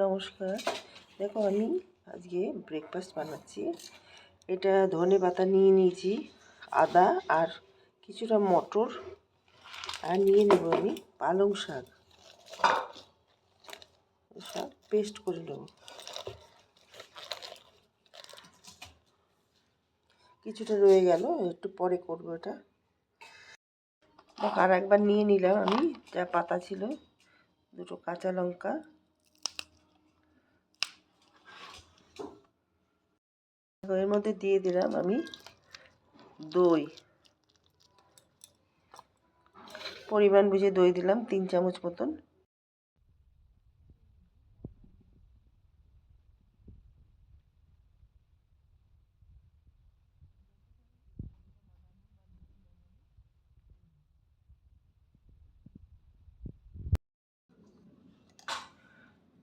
নমস্কার। দেখো আমি আজকে ব্রেকফাস্ট বানাচ্ছি। এটা ধনে পাতা নিয়ে নিয়েছি, আদা আর কিছুটা মটর। আর নিয়ে নেব আমি পালং শাক। শাক পেস্ট করে নেব। কিছুটা রয়ে গেল, একটু পরে করব এটা। আর একবার নিয়ে নিলাম আমি। যা পাতা ছিল, দুটো কাঁচা লঙ্কা এর মধ্যে দিয়ে দিলাম আমি দই। পরিমাণ বুঝে দই দিলাম, তিন চামচ মতন।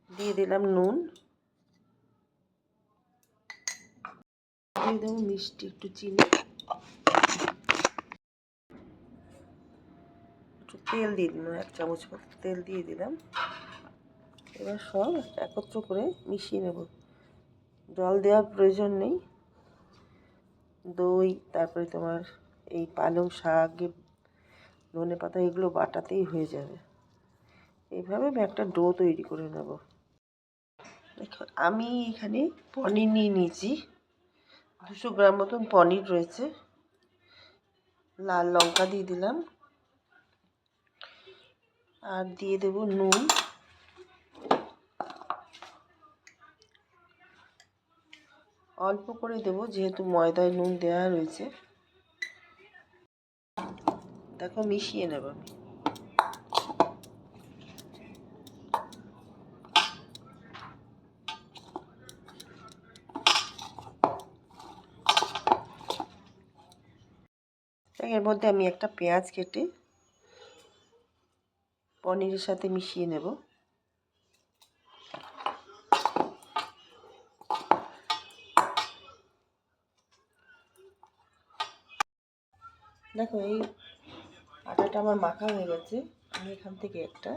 দিয়ে দিলাম নুন। দিয়ে দেবো মিষ্টি, একটু চিনি। একটু তেল দিয়ে দিলাম, এক চামচ তেল দিয়ে দিলাম। এবার সব একত্র করে মিশিয়ে নেব। জল দেওয়ার প্রয়োজন নেই। দই, তারপরে তোমার এই পালং শাক, ধনে পাতা, এগুলো বাটাতেই হয়ে যাবে। এইভাবে আমি একটা ডো তৈরি করে নেব। দেখো, আমি এখানে পনির নিয়ে নিয়েছি। দুশো গ্রাম মতন পনির রয়েছে। লাল লঙ্কা দিয়ে দিলাম। আর দিয়ে দেব নুন। অল্প করে দেব, যেহেতু ময়দায় নুন দেওয়া রয়েছে। দেখো মিশিয়ে নেব আমি। এর মধ্যে আমি একটা পেঁয়াজ কেটে পনিরের সাথে মিশিয়ে নেব। দেখো, এই আটাটা আমার মাখা হয়ে গেছে। আমি এখান থেকে একটা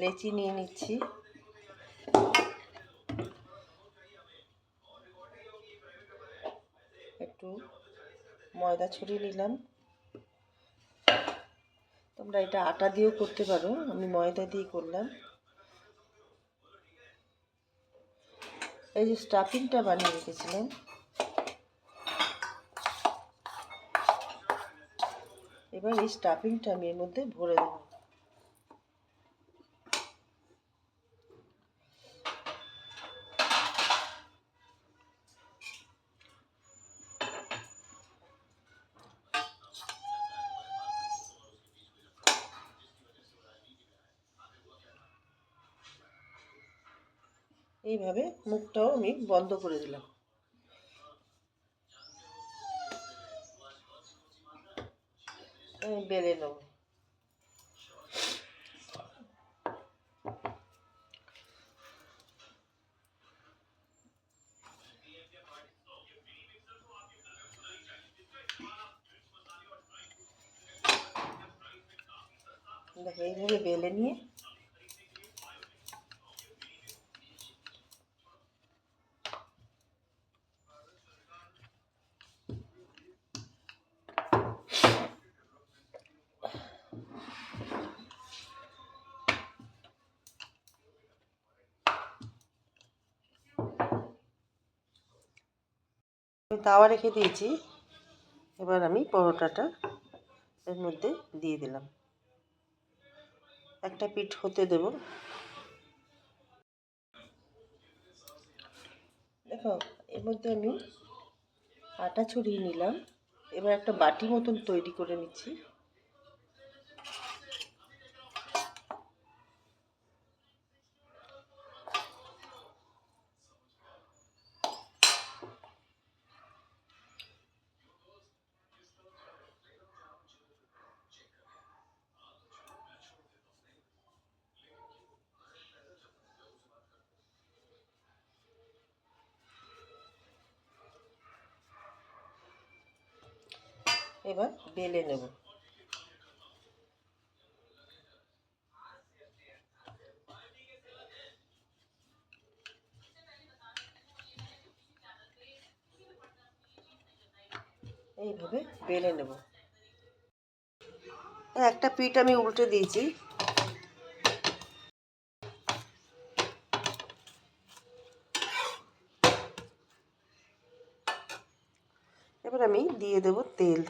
লেচি নিয়ে নিচ্ছি। একটু ময়দা ছড়িয়ে নিলাম। তোমরা এটা আটা দিয়েও করতে পারো, আমি ময়দা দিয়ে করলাম। এই যে স্টাফিংটা বানিয়ে রেখেছিলাম। এবার এই স্টাফিংটা আমি এর মধ্যে ভরে দেবো। এইভাবে মুখটাও আমি বন্ধ করে দিলাম। বেলে নেব। দেখো এইভাবে বেলে নিয়ে আমি তাওয়া রেখে দিয়েছি। এবার আমি পরোটাটা এর মধ্যে দিয়ে দিলাম। একটা পিঠ হতে দেব। দেখো, এর মধ্যে আমি আটা ছড়িয়ে নিলাম। এবার একটা বাটি মতন তৈরি করে নিচ্ছি। এবার বেলে নেব। এইভাবে বেলে নেব। একটা পিঠ আমি উল্টে দিয়েছি। এবার আমি দিয়ে দেব তেল।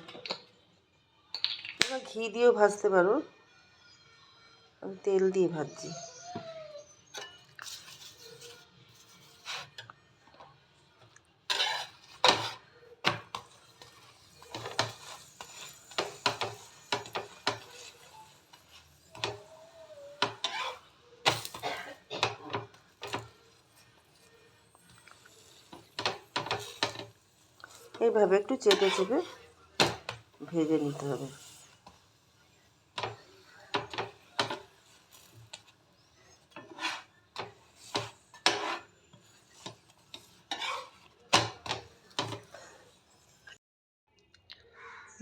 এবার ঘি দিয়েও ভাজতে পারো। আমি তেল দিয়ে ভাজছি। এইভাবে একটু চেপে চেপে ভেজে নিতে হবে।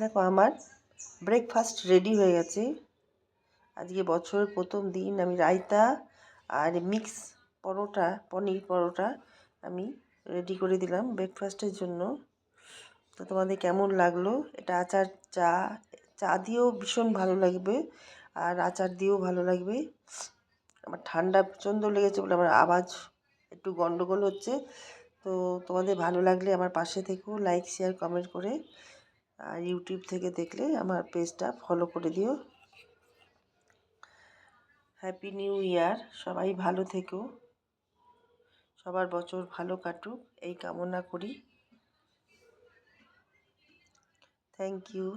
দেখো, আমার ব্রেকফাস্ট রেডি হয়ে গেছে। আজকে বছরের প্রথম দিন, আমি রায়তা আর মিক্স পরোটা, পনির পরোটা আমি রেডি করে দিলাম ব্রেকফাস্টের জন্য। তো তোমাদের কেমন লাগল? এটা আচার চা চা দিয়েও ভীষণ ভালো লাগবে আর আচার দিয়েও ভালো লাগবে। আমার ঠান্ডা প্রচণ্ড লেগেছে বলে আমার আওয়াজ একটু গন্ডগোল হচ্ছে। তো তোমাদের ভালো লাগলে আমার পাশে থেকেও লাইক শেয়ার কমেন্ট করে আর ইউটিউব থেকে দেখলে আমার পেজটা ফলো করে দিও। হ্যাপি নিউ ইয়ার সবাই ভালো থেকো। সবার বছর ভালো কাটুক, এই কামনা করি। Thank you